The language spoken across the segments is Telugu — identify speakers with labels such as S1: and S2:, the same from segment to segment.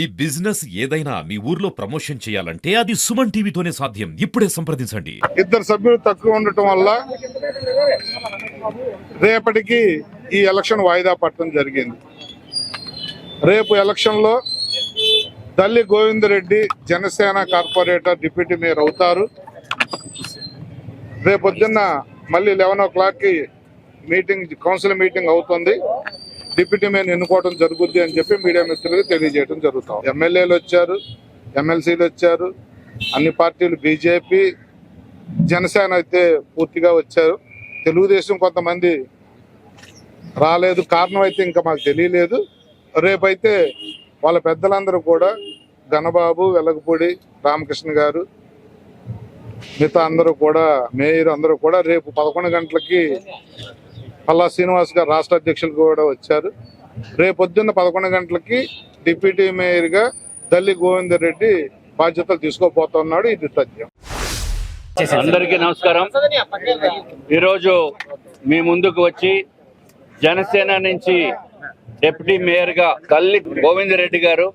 S1: ఈ బిజినెస్ ఏదైనా మీ ఊర్లో ప్రమోషన్ చేయాలంటే అది సుమన్ టీవీతోనే సాధ్యం. ఇప్పుడే సంప్రదించండి.
S2: ఇద్దరు సభ్యులు తక్కువ ఉండటం వల్ల రేపటికి ఈ ఎలక్షన్ వాయిదా పట్టడం జరిగింది. రేపు ఎలక్షన్లో Dalli Govindareddy Janasena corporator deputy mayor అవుతారు. రేపొద్దున్న మళ్ళీ లెవెన్ ఓ క్లాక్కి మీటింగ్ కౌన్సిల్ మీటింగ్ అవుతుంది. డిప్యూటీ మేయర్ ఎన్నుకోవడం జరుగుద్ది అని చెప్పి మీడియా మిత్రులకు తెలియజేయడం జరుగుతాం. ఎమ్మెల్యేలు వచ్చారు ఎమ్మెల్సీలు వచ్చారు అన్ని పార్టీలు బీజేపీ జనసేన అయితే పూర్తిగా వచ్చారు. తెలుగుదేశం కొంతమంది రాలేదు. కారణం అయితే ఇంకా మాకు తెలియలేదు. రేపైతే వాళ్ళ పెద్దలందరూ కూడా ఘనబాబు వెలగపూడి రామకృష్ణ గారు మిగతా అందరూ కూడా మేయర్ అందరూ కూడా రేపు పదకొండు గంటలకి పల్లా శ్రీనివాస్ గారు రాష్ట్ర అధ్యక్షులు కూడా వచ్చారు. రేపు పొద్దున్న పదకొండు గంటలకి డిప్యూటీ మేయర్గా దల్లి గోవిందర్ రెడ్డి బాధ్యతలు తీసుకోపోతున్నాడు ఇది సత్యం.
S3: అందరికీ నమస్కారం. ఈరోజు మీ ముందుకు వచ్చి జనసేన నుంచి డిప్యూటీ మేయర్గా తల్లి గోవిందరెడ్డి గారు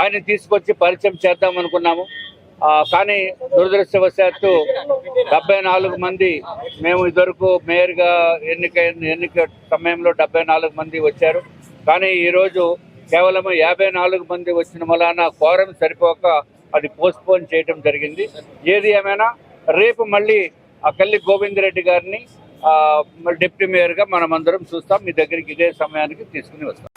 S3: ఆయన తీసుకొచ్చి పరిచయం చేద్దాం అనుకున్నాము కానీ దురదృష్టవశాత్తు డెబ్బై నాలుగు మంది మేము ఇదివరకు మేయర్గా ఎన్నిక ఎన్నిక సమయంలో డెబ్బై నాలుగు మంది వచ్చారు. కానీ ఈరోజు కేవలం యాభై నాలుగు మంది వచ్చిన వలన కోరం సరిపోక అది పోస్ట్ పోన్ చేయడం జరిగింది. ఏది ఏమైనా రేపు మళ్ళీ ఆ కల్లి గోవిందరెడ్డి గారిని డిప్యూటీ మేయర్గా మనం అందరం చూస్తాం. మీ దగ్గరికి ఇదే సమయానికి తీసుకుని వస్తాం.